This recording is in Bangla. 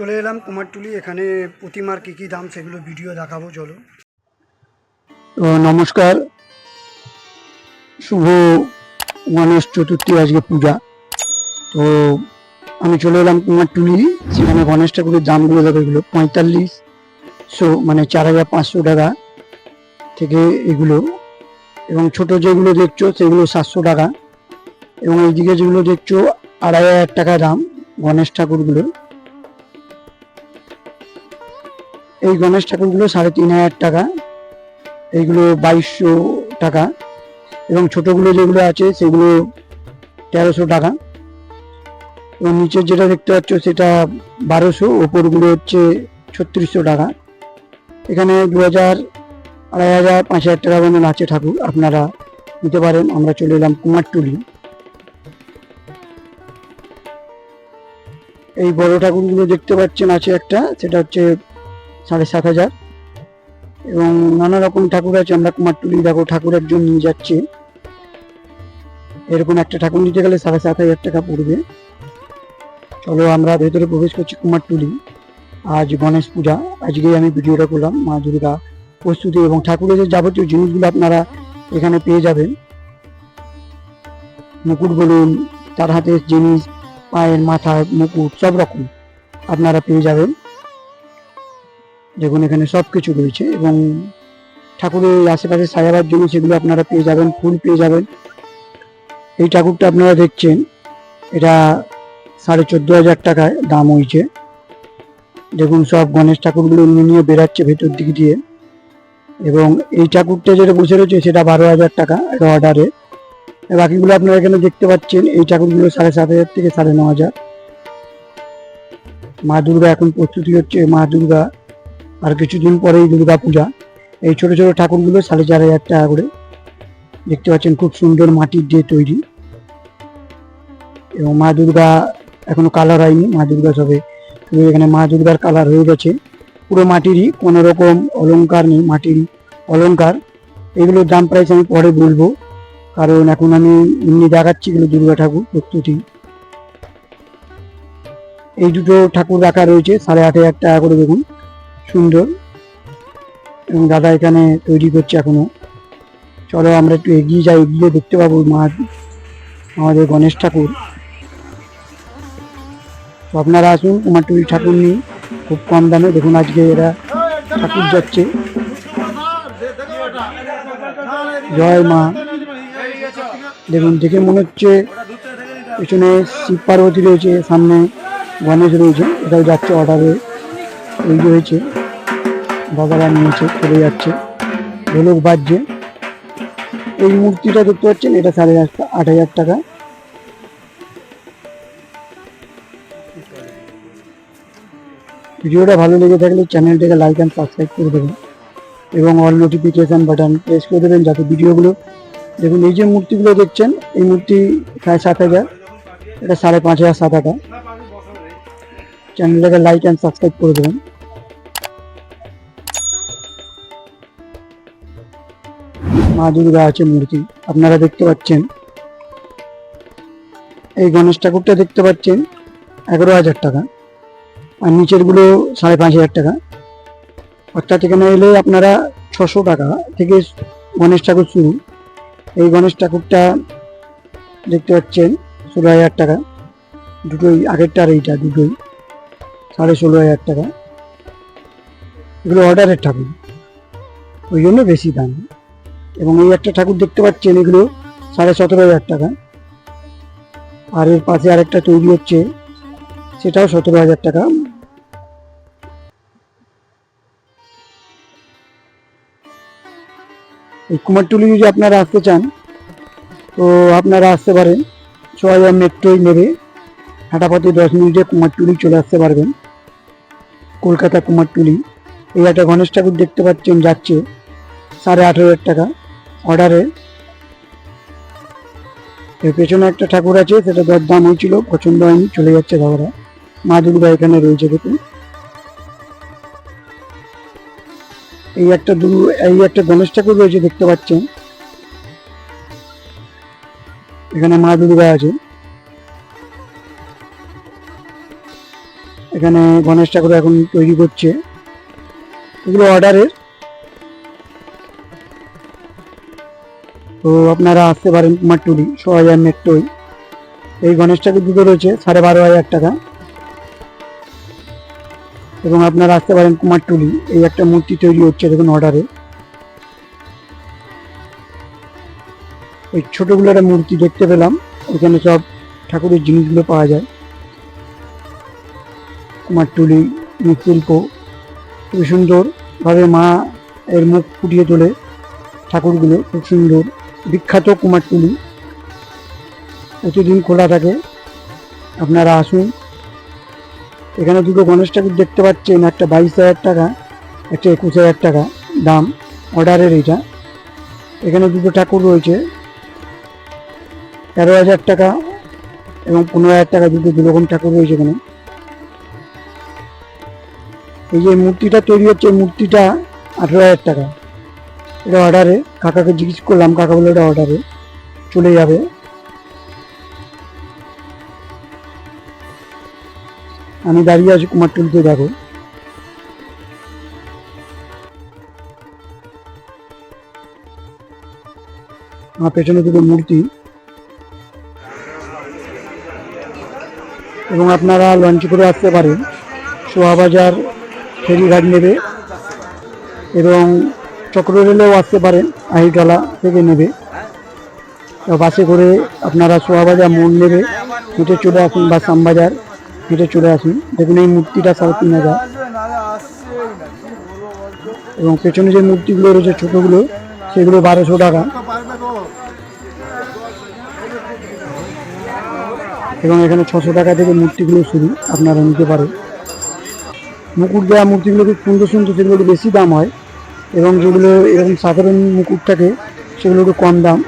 চলে এলাম কুমারটুলি, এখানে প্রতিমার কী কী দাম সেগুলো ভিডিও দেখাবো, চলো। তো নমস্কার। শুভ গণেশ চতুর্থী আজকে পূজা। তো আমি চলে এলাম কুমারটুলি সেখানে গণেশ ঠাকুরের দামগুলো দেখো এগুলো পঁয়তাল্লিশশো মানে চার হাজার পাঁচশো টাকা থেকে এগুলো। এবং ছোট যেগুলো দেখছ সেগুলো সাতশো টাকা। এবং এইদিকে যেগুলো দেখছ আড়াই হাজার টাকা দাম গণেশ ঠাকুরগুলো এই গণেশ ঠাকুরগুলো সাড়ে তিন হাজার টাকা, এইগুলো বাইশশো টাকা এবং ছোটগুলো যেগুলো আছে সেগুলো তেরোশো টাকা। এবং নিচের যেটা দেখতে পাচ্ছ সেটা বারোশো, ওপরগুলো হচ্ছে ছত্রিশশো টাকা। এখানে দু হাজার, আড়াই হাজার, পাঁচ হাজার টাকা পর্যন্ত আছে ঠাকুর, আপনারা নিতে পারেন। আমরা চলে এলাম কুমারটুলি। এই বড় ঠাকুরগুলো দেখতে পাচ্ছেন আছে একটা, সেটা হচ্ছে সাড়ে সাত হাজার। এবং নানা রকম ঠাকুর আছে, আমরা কুমারটুলি দেখো ঠাকুর একজন নিয়ে যাচ্ছে। এরকম একটা ঠাকুর নিতে গেলে সাড়ে সাত হাজার টাকা পড়বে। চলো আমরা ভেতরে প্রবেশ করছি কুমারটুলি আজ গণেশ পূজা, আজকেই আমি ভিডিওটা করলাম। মা দুর্গা প্রস্তুতি এবং ঠাকুরের যে যাবতীয় জিনিসগুলো আপনারা এখানে পেয়ে যাবেন। মুকুট বলুন, তার হাতের জিনিস, পায়ের মাথার মুকুট, সব রকম আপনারা পেয়ে যাবেন। দেখুন এখানে সব কিছু রয়েছে এবং ঠাকুরের আশেপাশে সাজাবার জন্য সেগুলো আপনারা পেয়ে যাবেন, ফুল পেয়ে যাবেন। এই ঠাকুরটা আপনারা দেখছেন, এটা সাড়ে চোদ্দ হাজার টাকায় দাম হয়েছে। দেখুন, সব গণেশ ঠাকুরগুলো নিয়ে নিয়ে বেরাচ্ছে ভেতর দিক দিয়ে। এবং এই ঠাকুরটা যেটা বসে রয়েছে সেটা বারো হাজার টাকা এটা অর্ডারে বাকিগুলো আপনারা এখানে দেখতে পাচ্ছেন, এই ঠাকুরগুলো সাড়ে সাত হাজার থেকে সাড়ে ন হাজার। মা দুর্গা এখন প্রস্তুতি হচ্ছে, মা দুর্গা আর কিছুদিন পরেই দুর্গা পূজা। এই ছোট ছোট ঠাকুরগুলো সাড়ে চার হাজার টাকা করে। দেখতে পাচ্ছেন খুব সুন্দর মাটির দিয়ে তৈরি। এবং মা দুর্গা এখনও কালার হয়নি। মা দুর্গা সবে শুধু এখানে মা দুর্গার কালার হয়ে গেছে। পুরো মাটিরই কোনো রকম অলংকার নেই, মাটির অলংকার। এগুলোর দাম প্রাইস আমি পরে বলব। কারণ এখন আমি এমনি দেখাচ্ছি এগুলো দুর্গা ঠাকুর প্রস্তুতি এই দুটো ঠাকুর রাখা রয়েছে, সাড়ে আট হাজার টাকা করে দেখুন। সুন্দর। এবং দাদা এখানে তৈরি করছে এখনও। চলো আমরা একটু এগিয়ে যাই, এগিয়ে দেখতে পাবো মা, আমাদের গণেশ ঠাকুর। তো আপনারা আসুন কুমারটুলি ঠাকুর নিয়ে। খুব কম দামে, দেখুন আজকে এরা ঠাকুর যাচ্ছে। জয় মা। দেখুন, দেখে মনে হচ্ছে পেছনে শিব পার্বতী রয়েছে, সামনে গণেশ রয়েছে এটাও যাচ্ছে অর্ডারে তৈরি হয়েছে। দাদারা নিয়েছে চলে যাচ্ছে। ঢোলক বাজছে। এই মূর্তিটা দেখতে পাচ্ছেন? এটা সাড়ে আট হাজার টাকা। ভিডিওটা ভালো লেগে থাকলে চ্যানেলটাকে লাইক অ্যান্ড সাবস্ক্রাইব করে দেবেন। এবং অল নোটিফিকেশান বাটন প্রেস করে দেবেন যাতে ভিডিওগুলো দেখুন, এই যে মূর্তিগুলো দেখছেন, এই মূর্তি সাড়ে সাত হাজার। এটা সাড়ে পাঁচ হাজার, সাত হাজার। চ্যানেলটাকে লাইক অ্যান্ড সাবস্ক্রাইব করে দেবেন। মা দুর্গা আছে মূর্তি। আপনারা দেখতে পাচ্ছেন। এই গণেশ ঠাকুরটা দেখতে পাচ্ছেন, এগারো হাজার টাকা। আর নিচেরগুলো সাড়ে পাঁচ হাজার টাকা। অর্থাৎ এখানে এলে আপনারা ছশো টাকা থেকে গণেশ ঠাকুর শুরু। এই গণেশ ঠাকুরটা দেখতে পাচ্ছেন, ষোলো হাজার টাকা। দুটোই, আগেরটা আর এইটা দুটোই, সাড়ে ষোলো হাজার টাকা। এগুলো অর্ডারের ঠাকুর। ওই জন্য বেশি দাম। এবং এই একটা ঠাকুর দেখতে পাচ্ছেন এগুলো সাড়ে সতেরো হাজার টাকা। আর এর পাশে আরেকটা তৈরি হচ্ছে, সেটাও সতেরো হাজার টাকা। এই কুমারটুলি যদি আপনারা আসতে চান, তো আপনারা আসতে পারেন। ছয় হাজার মেট্রোই নেবে, হাঁটাপথে দশ মিনিটে কুমারটুলি চলে আসতে পারবেন। কলকাতা কুমারটুলি। এই একটা গণেশ ঠাকুর দেখতে পাচ্ছেন যাচ্ছে। সাড়ে আঠেরো হাজার টাকা অর্ডারে এর পেছনে একটা ঠাকুর আছে, সেটা দর দাম হয়েছিল, পছন্দ হয়নি, চলে যাচ্ছে দাদারা মা দুর্গা এখানে রয়েছে, দেখুন। এই একটা দু এই একটা গণেশ ঠাকুর রয়েছে, দেখতে পাচ্ছেন। এখানে মা দুর্গা আছে। এখানে গণেশ ঠাকুর এখন তৈরি করছে। এগুলো অর্ডারের। তো আপনারা আসতে পারেন কুমারটুলি ছ হাজার মেট্রোই এই গণেশ ঠাকুর দুটো রয়েছে সাড়ে বারো হাজার টাকা। এবং আপনারা আসতে পারেন কুমারটুলি এই একটা মূর্তি তৈরি হচ্ছে দেখুন অর্ডারে। ওই ছোটগুলো একটা মূর্তি দেখতে পেলাম, ওখানে সব ঠাকুরের জিনিসগুলো পাওয়া যায়। কুমারটুলি মৃৎশিল্প খুবই সুন্দরভাবে মা এর মুখ ফুটিয়ে তোলে ঠাকুরগুলো, খুব সুন্দর। বিখ্যাত কুমারটুলি প্রতিদিন খোলা থাকে। আপনারা আসুন। এখানে দুটো গণেশ ঠাকুর দেখতে পাচ্ছেন। একটা বাইশ হাজার টাকা, একটা একুশ হাজার টাকা দাম, অর্ডারের এটা। এখানে দুটো ঠাকুর রয়েছে। তেরো হাজার টাকা এবং পনেরো হাজার টাকা দুটো দু রকম ঠাকুর রয়েছে এখানে। এই যে মূর্তিটা তৈরি হচ্ছে, মূর্তিটা আঠেরো হাজার টাকা। এটা অর্ডারে কাকাকে জিজ্ঞেস করলাম, কাকা বলে এটা অর্ডারে চলে যাবে। আমি দাঁড়িয়ে আছি কুমার কুমারটুলিতে দেখো। আমার পেছনে দুটো মূর্তি। এবং আপনারা লঞ্চ করে আসতে পারেন। সোয়াবাজার ফেরিঘাট নেবে। এবং চক্র রেলেও আসতে পারেন আহিটলা থেকে নেবে। বাসে করে আপনারা সোয়াবাজার মোড় নেবে, হেঁটে চলে আসুন বা শ্যামবাজার, হেঁটে চলে আসুন। দেখুন এই মূর্তিটা সাড়ে তিন হাজার। এবং পেছনে যে মূর্তিগুলো রয়েছে ছোটোগুলো, সেগুলো বারোশো টাকা। এবং এখানে ছশো টাকা থেকে মূর্তিগুলো শুরু, আপনারা নিতে পারেন। মুকুট দেওয়া মূর্তিগুলো খুব সুন্দর সুন্দর সেগুলো বেশি দাম হয়। এবং যেগুলো এরকম সাধারণ মুকুট থাকে সেগুলো একটু কম দাম।